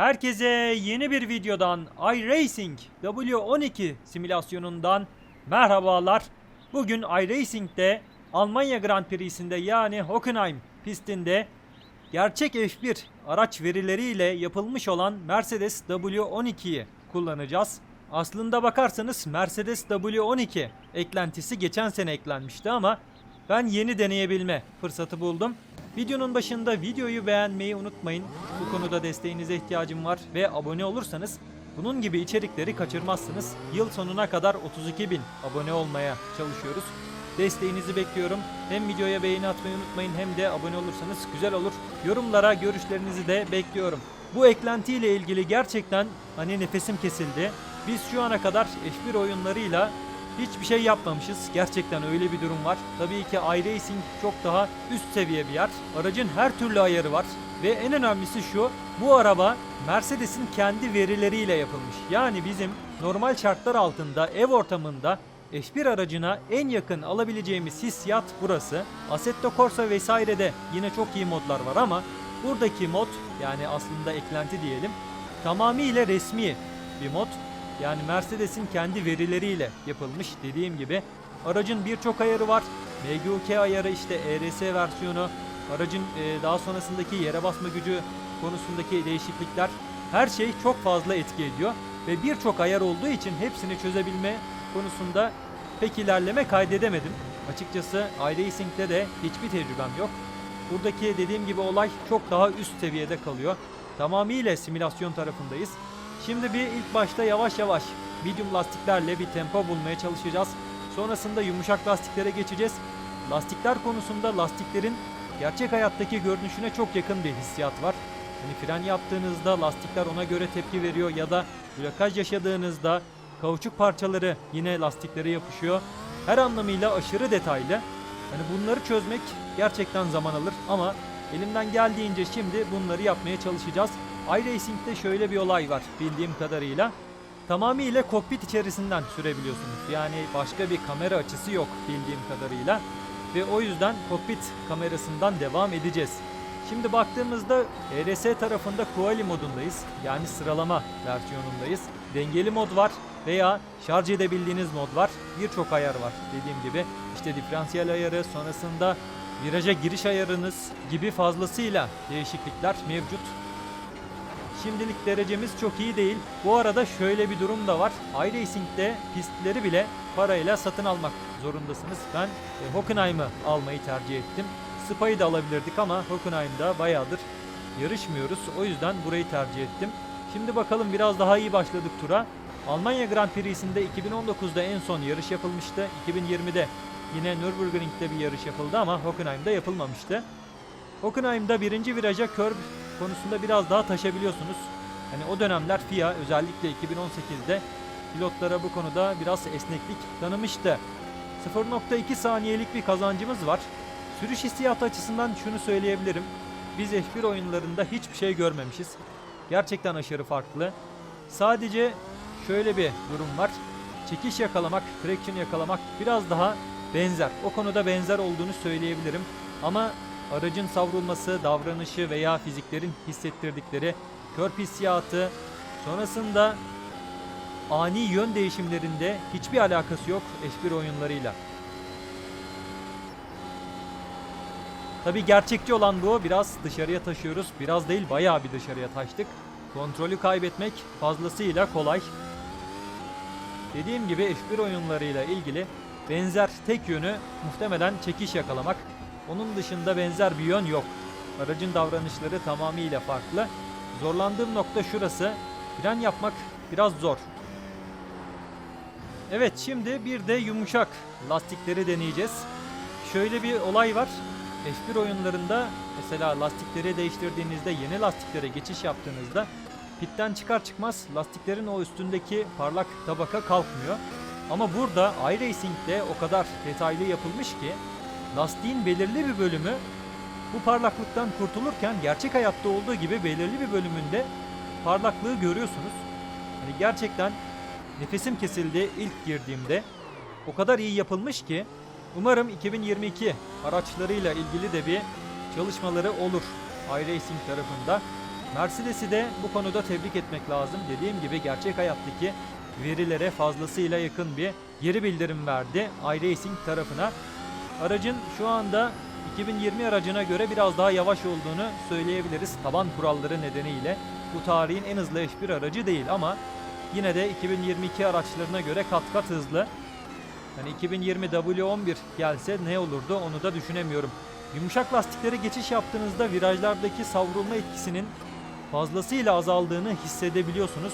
Herkese yeni bir videodan iRacing W12 simülasyonundan merhabalar. Bugün iRacing'de Almanya Grand Prix'sinde yani Hockenheim pistinde gerçek F1 araç verileriyle yapılmış olan Mercedes W12'yi kullanacağız. Aslında bakarsanız Mercedes W12 eklentisi geçen sene eklenmişti ama ben yeni deneyebilme fırsatı buldum. Videonun başında videoyu beğenmeyi unutmayın. Bu konuda desteğinize ihtiyacım var ve abone olursanız bunun gibi içerikleri kaçırmazsınız. Yıl sonuna kadar 32 bin abone olmaya çalışıyoruz. Desteğinizi bekliyorum. Hem videoya beğeni atmayı unutmayın hem de abone olursanız güzel olur. Yorumlara görüşlerinizi de bekliyorum. Bu eklentiyle ilgili gerçekten hani nefesim kesildi. Biz şu ana kadar F1 oyunlarıyla hiçbir şey yapmamışız. Gerçekten öyle bir durum var. Tabii ki iRacing çok daha üst seviye bir yer. Aracın her türlü ayarı var. Ve en önemlisi şu, bu araba Mercedes'in kendi verileriyle yapılmış. Yani bizim normal şartlar altında ev ortamında F1 aracına en yakın alabileceğimiz hissiyat burası. Assetto Corsa vesairede yine çok iyi modlar var ama buradaki mod yani aslında eklenti diyelim tamamıyla resmi bir mod. Yani Mercedes'in kendi verileriyle yapılmış dediğim gibi. Aracın birçok ayarı var. MGUK ayarı işte ERS versiyonu, aracın e, daha sonrasındaki yere basma gücü konusundaki değişiklikler her şey çok fazla etki ediyor. Ve birçok ayar olduğu için hepsini çözebilme konusunda pek ilerleme kaydedemedim. Açıkçası iRacing'de de hiçbir tecrübem yok. Buradaki dediğim gibi olay çok daha üst seviyede kalıyor. Tamamıyla simülasyon tarafındayız. Şimdi bir ilk başta yavaş yavaş medium lastiklerle bir tempo bulmaya çalışacağız. Sonrasında yumuşak lastiklere geçeceğiz. Lastikler konusunda lastiklerin gerçek hayattaki görünüşüne çok yakın bir hissiyat var. Hani fren yaptığınızda lastikler ona göre tepki veriyor ya da blokaj yaşadığınızda kauçuk parçaları yine lastiklere yapışıyor. Her anlamıyla aşırı detaylı. Hani bunları çözmek gerçekten zaman alır ama elimden geldiğince şimdi bunları yapmaya çalışacağız. iRacing'de şöyle bir olay var bildiğim kadarıyla. Tamamıyla kokpit içerisinden sürebiliyorsunuz. Yani başka bir kamera açısı yok bildiğim kadarıyla. Ve o yüzden kokpit kamerasından devam edeceğiz. Şimdi baktığımızda ERS tarafında Quali modundayız. Yani sıralama versiyonundayız. Dengeli mod var veya şarj edebildiğiniz mod var. Birçok ayar var dediğim gibi. İşte diferansiyel ayarı sonrasında viraja giriş ayarınız gibi fazlasıyla değişiklikler mevcut. Şimdilik derecemiz çok iyi değil. Bu arada şöyle bir durum da var. iRacing'de pistleri bile parayla satın almak zorundasınız. Ben e, Hockenheim'ı almayı tercih ettim. Spa'yı da alabilirdik ama Hockenheim'da bayağıdır yarışmıyoruz. O yüzden burayı tercih ettim. Şimdi bakalım biraz daha iyi başladık tura. Almanya Grand Prix'sinde 2019'da en son yarış yapılmıştı. 2020'de yine Nürburgring'de bir yarış yapıldı ama Hockenheim'da yapılmamıştı. Hockenheim'da birinci viraja curb konusunda biraz daha taşabiliyorsunuz. Hani o dönemler FIA özellikle 2018'de pilotlara bu konuda biraz esneklik tanımıştı. 0.2 saniyelik bir kazancımız var. Sürüş hissiyatı açısından şunu söyleyebilirim. Biz F1 oyunlarında hiçbir şey görmemişiz. Gerçekten aşırı farklı. Sadece şöyle bir durum var. Çekiş yakalamak, traction yakalamak biraz daha benzer. O konuda benzer olduğunu söyleyebilirim. Ama aracın savrulması, davranışı veya fiziklerin hissettirdikleri kör hissiyatı sonrasında ani yön değişimlerinde hiçbir alakası yok F1 oyunlarıyla. Tabi gerçekçi olan bu biraz dışarıya taşıyoruz. Biraz değil bayağı bir dışarıya taştık. Kontrolü kaybetmek fazlasıyla kolay. Dediğim gibi F1 oyunlarıyla ilgili benzer tek yönü muhtemelen çekiş yakalamak. Onun dışında benzer bir yön yok. Aracın davranışları tamamıyla farklı. Zorlandığım nokta şurası. Fren yapmak biraz zor. Evet şimdi bir de yumuşak lastikleri deneyeceğiz. Şöyle bir olay var. F1 oyunlarında mesela lastikleri değiştirdiğinizde yeni lastiklere geçiş yaptığınızda pitten çıkar çıkmaz lastiklerin o üstündeki parlak tabaka kalkmıyor. Ama burada iRacing'de o kadar detaylı yapılmış ki lastiğin belirli bir bölümü bu parlaklıktan kurtulurken gerçek hayatta olduğu gibi belirli bir bölümünde parlaklığı görüyorsunuz. Hani gerçekten nefesim kesildi ilk girdiğimde. O kadar iyi yapılmış ki umarım 2022 araçlarıyla ilgili de bir çalışmaları olur iRacing tarafında. Mercedes'i de bu konuda tebrik etmek lazım. Dediğim gibi gerçek hayattaki verilere fazlasıyla yakın bir geri bildirim verdi iRacing tarafına. Aracın şu anda 2020 aracına göre biraz daha yavaş olduğunu söyleyebiliriz taban kuralları nedeniyle. Bu tarihin en hızlı F1 aracı değil ama yine de 2022 araçlarına göre kat kat hızlı. Hani 2020 W11 gelse ne olurdu onu da düşünemiyorum. Yumuşak lastiklere geçiş yaptığınızda virajlardaki savrulma etkisinin fazlasıyla azaldığını hissedebiliyorsunuz.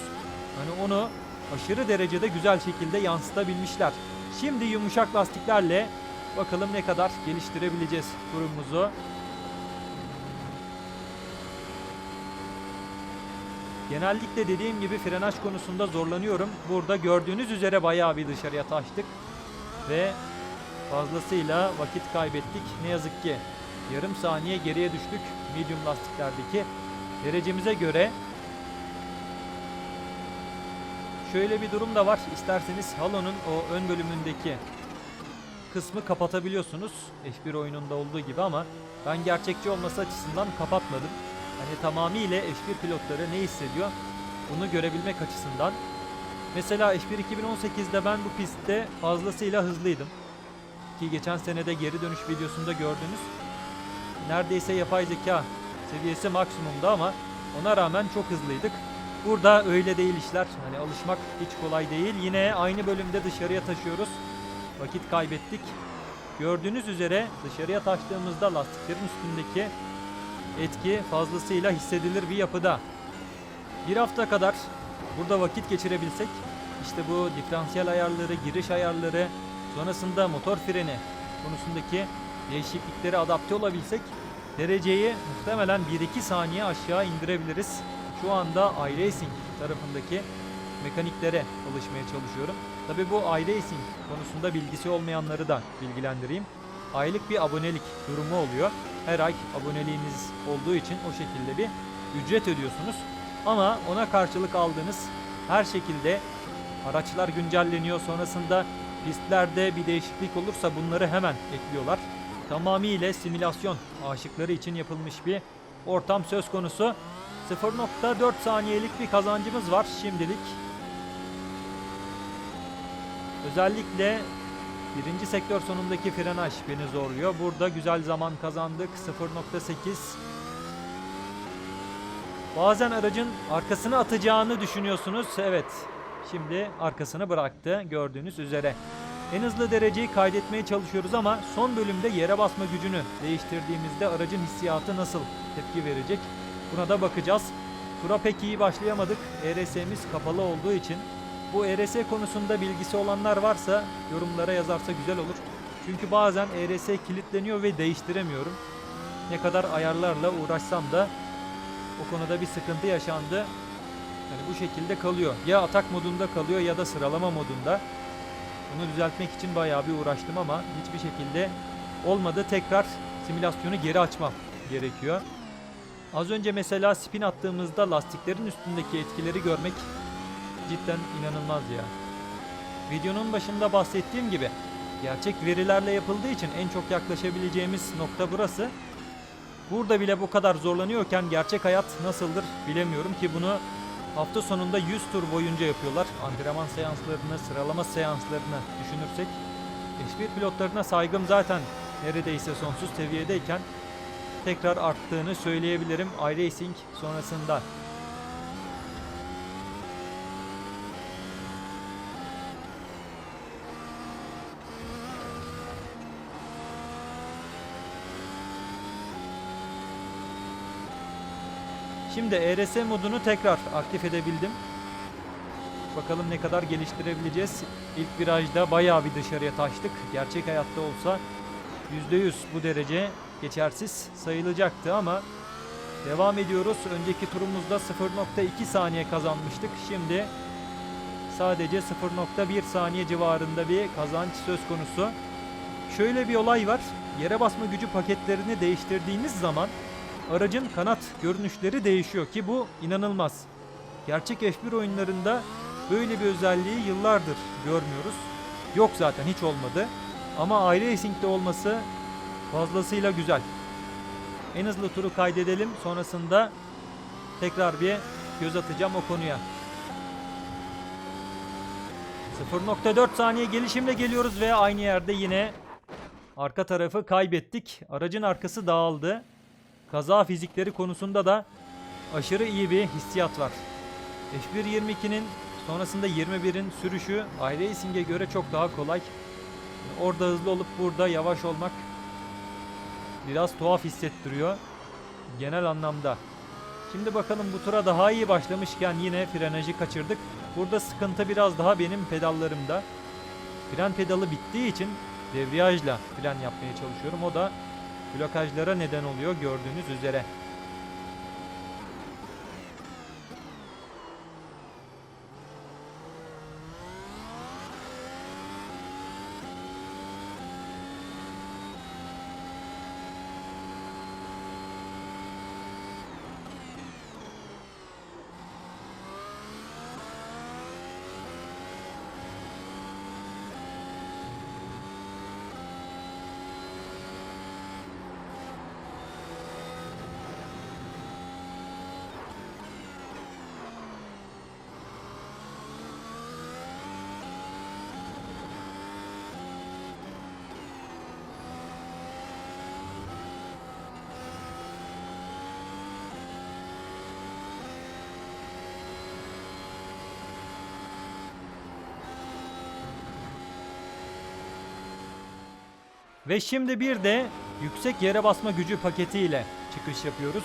Hani onu aşırı derecede güzel şekilde yansıtabilmişler. Şimdi yumuşak lastiklerle bakalım ne kadar geliştirebileceğiz durumumuzu. Genellikle dediğim gibi frenaj konusunda zorlanıyorum. Burada gördüğünüz üzere bayağı bir dışarıya taştık. Ve fazlasıyla vakit kaybettik. Ne yazık ki yarım saniye geriye düştük medium lastiklerdeki derecemize göre. Şöyle bir durum da var. İsterseniz halonun o ön bölümündeki kısmı kapatabiliyorsunuz. F1 oyununda olduğu gibi ama ben gerçekçi olması açısından kapatmadım. Hani tamamıyla F1 pilotları ne hissediyor bunu görebilmek açısından. Mesela F1 2018'de ben bu pistte fazlasıyla hızlıydım. Ki geçen senede geri dönüş videosunda gördünüz. Neredeyse yapay zeka seviyesi maksimumda ama ona rağmen çok hızlıydık. Burada öyle değil işler. Hani alışmak hiç kolay değil. Yine aynı bölümde dışarıya taşıyoruz. Vakit kaybettik. Gördüğünüz üzere dışarıya taştığımızda lastiklerin üstündeki etki fazlasıyla hissedilir bir yapıda. Bir hafta kadar burada vakit geçirebilsek işte bu diferansiyel ayarları, giriş ayarları, sonrasında motor freni konusundaki değişikliklere adapte olabilsek dereceyi muhtemelen 1-2 saniye aşağı indirebiliriz. Şu anda iRacing tarafındaki mekaniklere alışmaya çalışıyorum. Tabi bu iRacing konusunda bilgisi olmayanları da bilgilendireyim. Aylık bir abonelik durumu oluyor. Her ay aboneliğiniz olduğu için o şekilde bir ücret ödüyorsunuz. Ama ona karşılık aldığınız her şekilde araçlar güncelleniyor. Sonrasında pistlerde bir değişiklik olursa bunları hemen ekliyorlar. Tamamıyla simülasyon aşıkları için yapılmış bir ortam söz konusu. 0.4 saniyelik bir kazancımız var şimdilik. Özellikle birinci sektör sonundaki frenaj beni zorluyor. Burada güzel zaman kazandık. 0.8 Bazen aracın arkasını atacağını düşünüyorsunuz. Evet. Şimdi arkasını bıraktı gördüğünüz üzere. En hızlı dereceyi kaydetmeye çalışıyoruz ama son bölümde yere basma gücünü değiştirdiğimizde aracın hissiyatı nasıl tepki verecek? Buna da bakacağız. Tura pek iyi başlayamadık. ERS'miz kapalı olduğu için. Bu ERS konusunda bilgisi olanlar varsa yorumlara yazarsa güzel olur. Çünkü bazen ERS kilitleniyor ve değiştiremiyorum. Ne kadar ayarlarla uğraşsam da o konuda bir sıkıntı yaşandı. Yani bu şekilde kalıyor. Ya atak modunda kalıyor ya da sıralama modunda. Bunu düzeltmek için bayağı bir uğraştım ama hiçbir şekilde olmadı. Tekrar simülasyonu geri açmam gerekiyor. Az önce mesela spin attığımızda lastiklerin üstündeki etkileri görmek cidden inanılmaz ya. Videonun başında bahsettiğim gibi gerçek verilerle yapıldığı için en çok yaklaşabileceğimiz nokta burası. Burada bile bu kadar zorlanıyorken gerçek hayat nasıldır bilemiyorum ki bunu hafta sonunda 100 tur boyunca yapıyorlar. Antrenman seanslarını, sıralama seanslarını düşünürsek F1 pilotlarına saygım zaten neredeyse sonsuz seviyedeyken tekrar arttığını söyleyebilirim iRacing sonrasında. Şimdi ERS modunu tekrar aktif edebildim. Bakalım ne kadar geliştirebileceğiz. İlk virajda bayağı bir dışarıya taştık. Gerçek hayatta olsa %100 bu derece geçersiz sayılacaktı ama devam ediyoruz. Önceki turumuzda 0.2 saniye kazanmıştık. Şimdi sadece 0.1 saniye civarında bir kazanç söz konusu. Şöyle bir olay var. Yere basma gücü paketlerini değiştirdiğiniz zaman aracın kanat görünüşleri değişiyor ki bu inanılmaz. Gerçek F1 oyunlarında böyle bir özelliği yıllardır görmüyoruz. Yok zaten hiç olmadı. Ama iRacing'de olması fazlasıyla güzel. En hızlı turu kaydedelim. Sonrasında tekrar bir göz atacağım o konuya. 0.4 saniye gelişimle geliyoruz ve aynı yerde yine arka tarafı kaybettik. Aracın arkası dağıldı. Kaza fizikleri konusunda da aşırı iyi bir hissiyat var. F1.22'nin sonrasında 21'in sürüşü iRacing'e göre çok daha kolay. Orada hızlı olup burada yavaş olmak biraz tuhaf hissettiriyor genel anlamda. Şimdi bakalım bu tura daha iyi başlamışken yine frenajı kaçırdık. Burada sıkıntı biraz daha benim pedallarımda. Fren pedalı bittiği için debriyajla fren yapmaya çalışıyorum. O da blokajlara neden oluyor gördüğünüz üzere. Ve şimdi bir de yüksek yere basma gücü paketiyle çıkış yapıyoruz.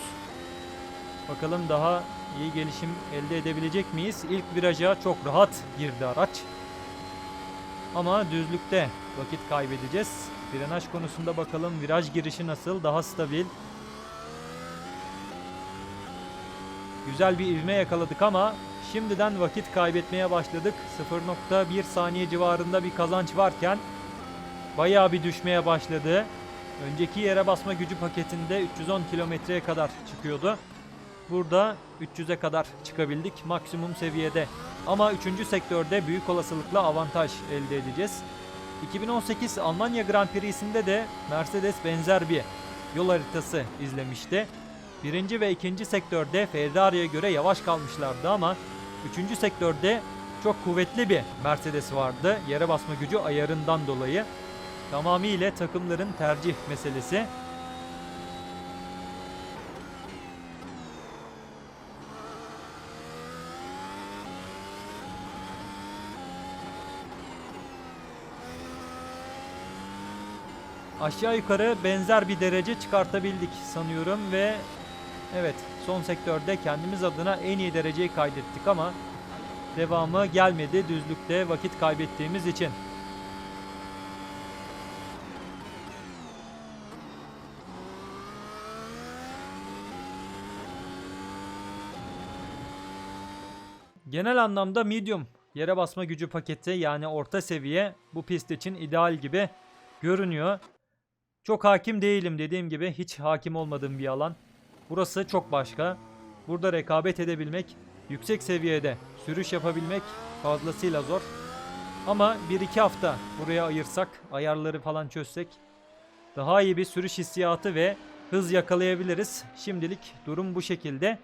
Bakalım daha iyi gelişim elde edebilecek miyiz? İlk viraja çok rahat girdi araç. Ama düzlükte vakit kaybedeceğiz. Frenaj konusunda bakalım viraj girişi nasıl? Daha stabil. Güzel bir ivme yakaladık ama şimdiden vakit kaybetmeye başladık. 0.1 saniye civarında bir kazanç varken bayağı bir düşmeye başladı. Önceki yere basma gücü paketinde 310 kilometreye kadar çıkıyordu. Burada 300'e kadar çıkabildik maksimum seviyede. Ama 3. sektörde büyük olasılıkla avantaj elde edeceğiz. 2018 Almanya Grand Prix'sinde de Mercedes benzer bir yol haritası izlemişti. Birinci ve ikinci sektörde Ferrari'ye göre yavaş kalmışlardı ama üçüncü sektörde çok kuvvetli bir Mercedes vardı. Yere basma gücü ayarından dolayı. Tamamıyla takımların tercih meselesi. Aşağı yukarı benzer bir derece çıkartabildik sanıyorum ve evet son sektörde kendimiz adına en iyi dereceyi kaydettik ama devamı gelmedi düzlükte vakit kaybettiğimiz için. Genel anlamda medium yere basma gücü paketi yani orta seviye bu pist için ideal gibi görünüyor. Çok hakim değilim dediğim gibi hiç hakim olmadığım bir alan. Burası çok başka. Burada rekabet edebilmek, yüksek seviyede sürüş yapabilmek fazlasıyla zor. Ama 1-2 hafta buraya ayırsak, ayarları falan çözsek daha iyi bir sürüş hissiyatı ve hız yakalayabiliriz. Şimdilik durum bu şekilde.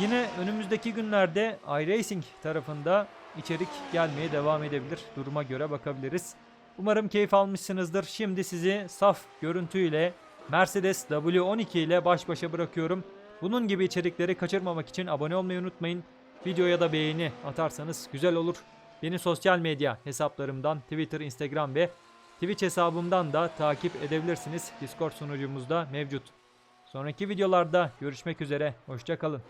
Yine önümüzdeki günlerde iRacing tarafında içerik gelmeye devam edebilir. Duruma göre bakabiliriz. Umarım keyif almışsınızdır. Şimdi sizi saf görüntüyle Mercedes W12 ile baş başa bırakıyorum. Bunun gibi içerikleri kaçırmamak için abone olmayı unutmayın. Videoya da beğeni atarsanız güzel olur. Beni sosyal medya hesaplarımdan Twitter, Instagram ve Twitch hesabımdan da takip edebilirsiniz. Discord sunucumuzda mevcut. Sonraki videolarda görüşmek üzere. Hoşçakalın.